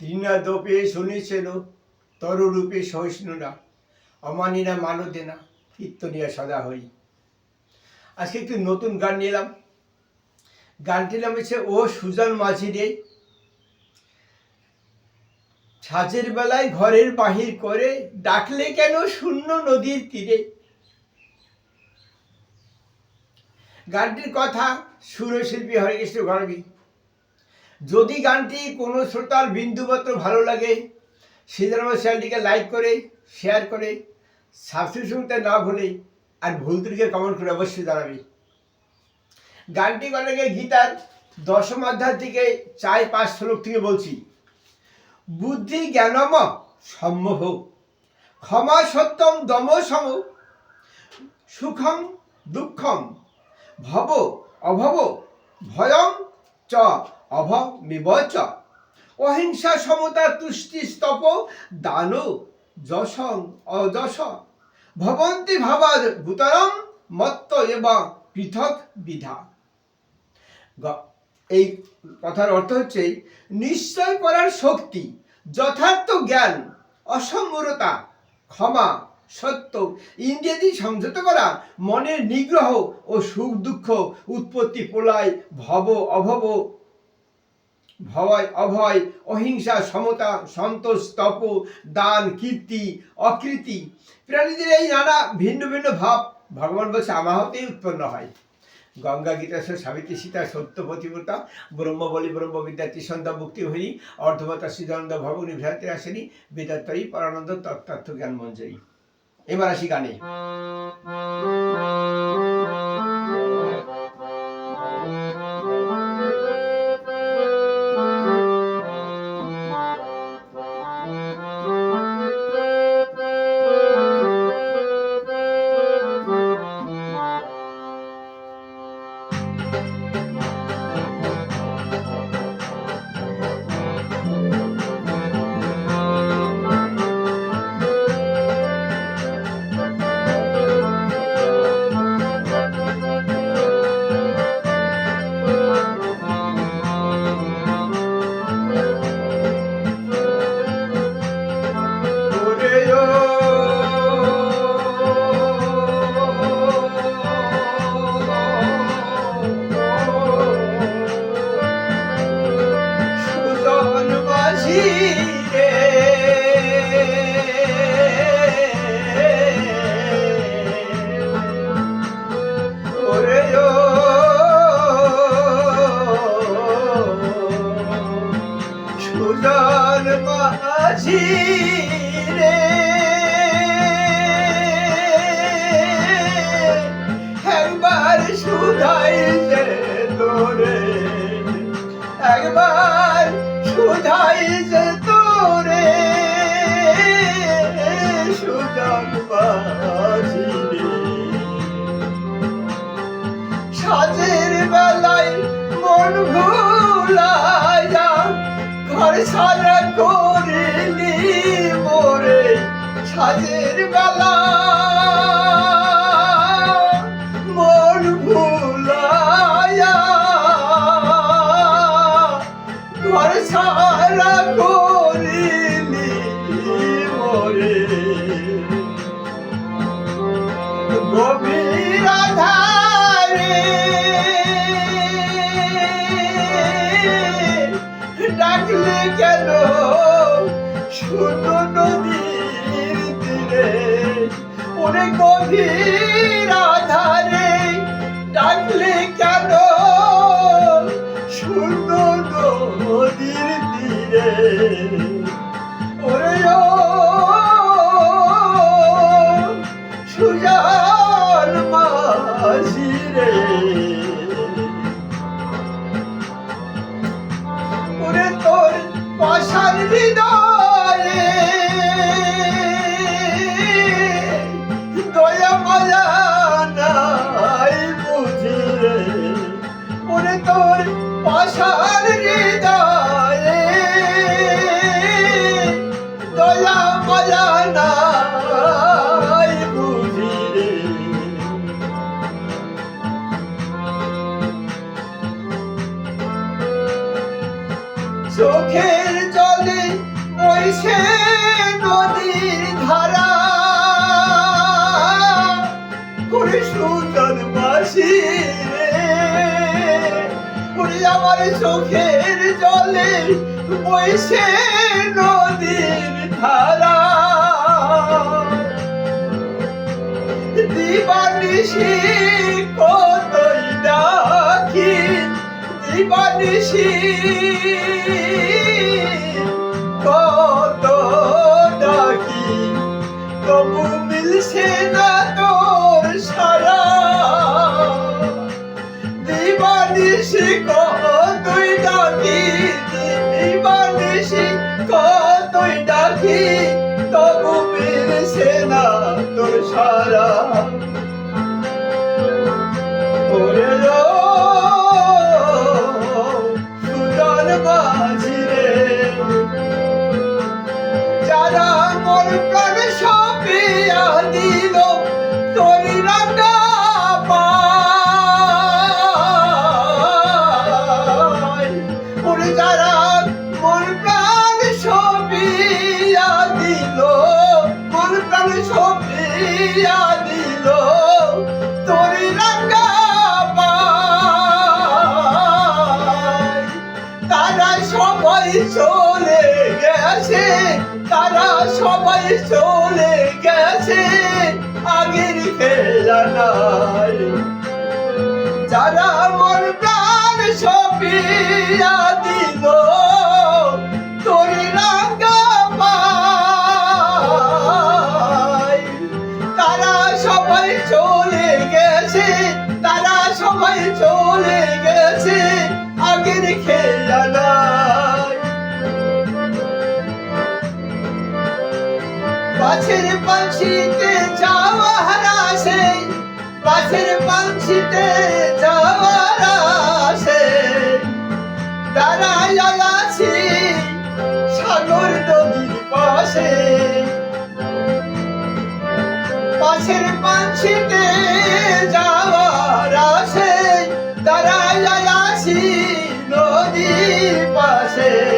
তৃণাদপে শুনেছিল তরুরূপে সহিষ্ণু না অমানি না মানতে না কীর্তনিয়া সদা হই আজকে একটু নতুন গান নিলাম। গানটির নাম হচ্ছে ও সুজন মাঝি রে সাজের বেলায় ঘরের বাহির করে ডাকলে কেন শূন্য নদীর তীরে? গানটির কথা সুরশিল্পী হরেকৃষ্ণ ঘরবী যদি গানটি কোনো শ্রোতার বিন্দুমাত্র ভালো লাগে আমার চ্যানেলটিকে লাইক করে, শেয়ার করে সাবস্ক্রিপশন করতে না ভুলে আর ভুল ত্রুটিকে কমেন্ট করে অবশ্যই জানাবি। গানটি অনেকে গীতার দশম অধ্যায় থেকে চার পাঁচ শ্লোক থেকে বলছি, বুদ্ধি জ্ঞানম সম্মোহ, ক্ষমা সত্যম দম সম, সুখম দুঃখম ভব অভব ভয়ম চ অভমিব চ অহিংসা সমতা তুষ্টি স্তপ দান যশং অযশ। ভবন্তি ভাবাদ ভূতরম মত্ত এবং পৃথক বিধা। এই কথার অর্থ হচ্ছে নিশ্চয় করার শক্তি, যথার্থ জ্ঞান অসম্মরতা ক্ষমা, সত্য, ইন্দ্রিয়াদি সংযত করা, মনের নিগ্রহ ও সুখ দুঃখ, উৎপত্তি প্রলয়, ভব, অভব ভয়, অভয়, অহিংসা, সমতা, সন্তোষ, তপ, দান, কীর্তি, অকৃতি। প্রাণীদের এই নানা ভিন্ন ভিন্ন ভাব ভগবান বলছে আমাহতেই উৎপন্ন হয়। গঙ্গা গীতা সাবিত্রী সীতা, সত্য পতিব্রতা ব্রহ্ম, বলি, ব্রহ্ম বিদ্যার্থী সন্ধ্যা মুক্তি হরি অর্ধবতা সিদ্ধানন্দ ভবনী ভ্রাতে আসেনি বেদাত্তরী পরানন্দ, তত্ত্বার্থ জ্ঞান মঞ্জয়ী এবার আসি গানে। তোরে একবার সুধাই যে তোরে মাঝি রে সাজের বেলায় মন ভুলাইয়া ঘর সারা করিলি মোরে। সাজের বেলা বাসি ওরে আমার চোখের জলে বইছে নদীর ধারা। দিবানিশি কতই ডাকি দিবানিশি কত সবাই চলে গেছে, তারা সবাই চলে গেছে আগের খেলা নাই যারা মন প্রাণ সপিয়া দিল পাঞ্ছিতে যাওয়ার আসে দাঁড়ায় আছি সাগর নদীর পাশে। পাশের পাঞ্ছিতে যাওয়ার আসে দাঁড়ায় আছি নদীর পাশে।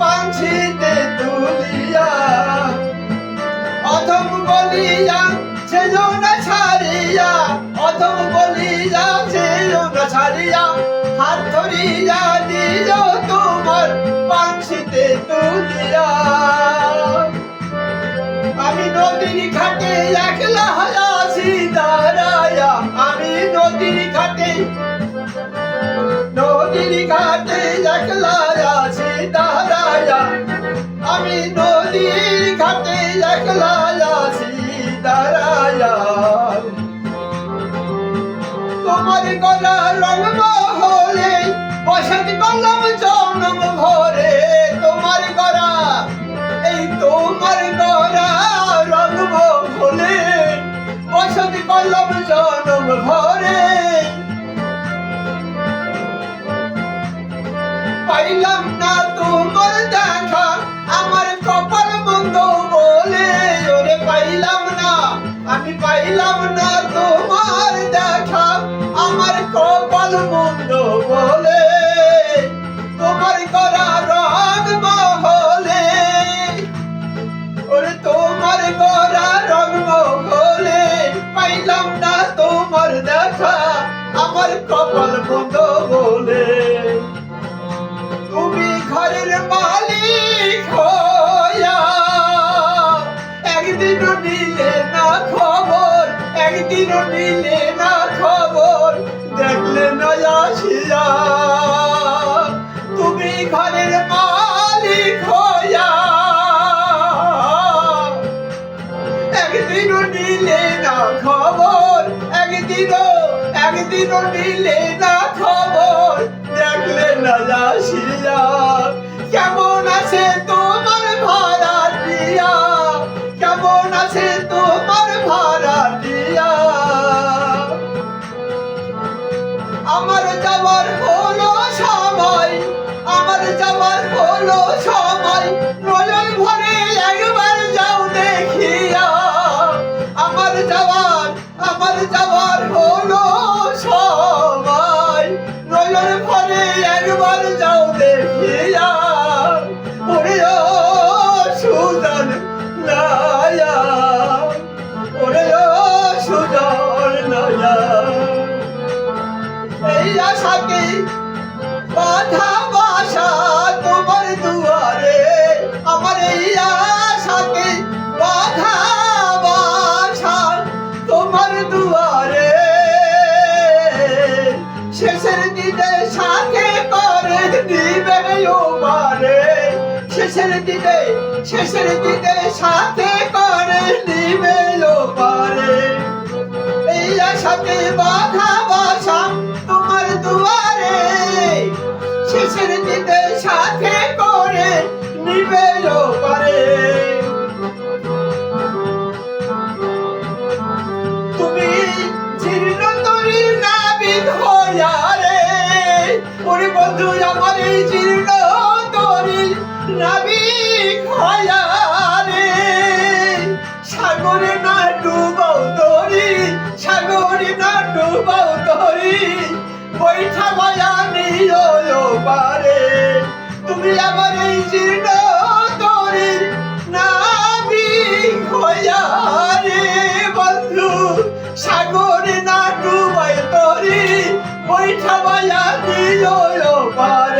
পাঞ্ছিতে তুলিয়া অথম বলিয়া ছিল ছাড়িয়া অথম বলিয়া ছিল ছাড়িয়া, হাত ধরিয়া দিল তোমার পাঞ্ছিতে তুলিয়া। আমি নদীর ঘাটে একলা আছি দাঁড়ায়া আমি নদীর ঘাটে নদীর ঘাটে তোমার গলা রঙ বসন্ত বসত কপাল মন্দ বলে, তোমার করা রং মহলে ওরে, তোমার করা রং মহলে পাইলাম না তোমার দেখা, আমার কপাল মন্দ বলে। তুমি ঘরের মালিক হইয়া একদিনও নিলে না খবর, একদিনও নিলে না সাথে করে নিবে পারে। এই আশাতে বাধা বাসা তোমার দুয়ারে। শেষের দিকে সাথে করে নিবে পারে। তুমি জীর্ণ তরি নাবিক হইয়া রে। ওরে বন্ধু, আমার এই জীর্ণ তরি নাবিক হইয়া ডুবাও তরি বৈঠা মায়া নিও পারে তুমি আমার এই জীর্ণ তরি নাবিক হইয়া রে বন্ধু। সাগরে না ডুবাই তরি, বৈঠা মায়া নিও পারে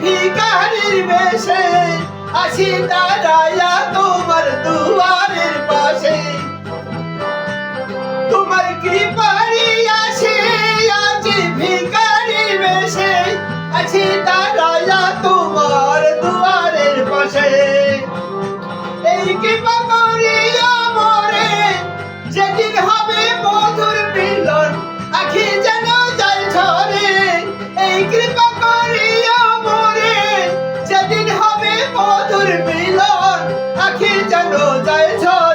ভিকারির বেশে আসি তারা তো কেন যাইছো?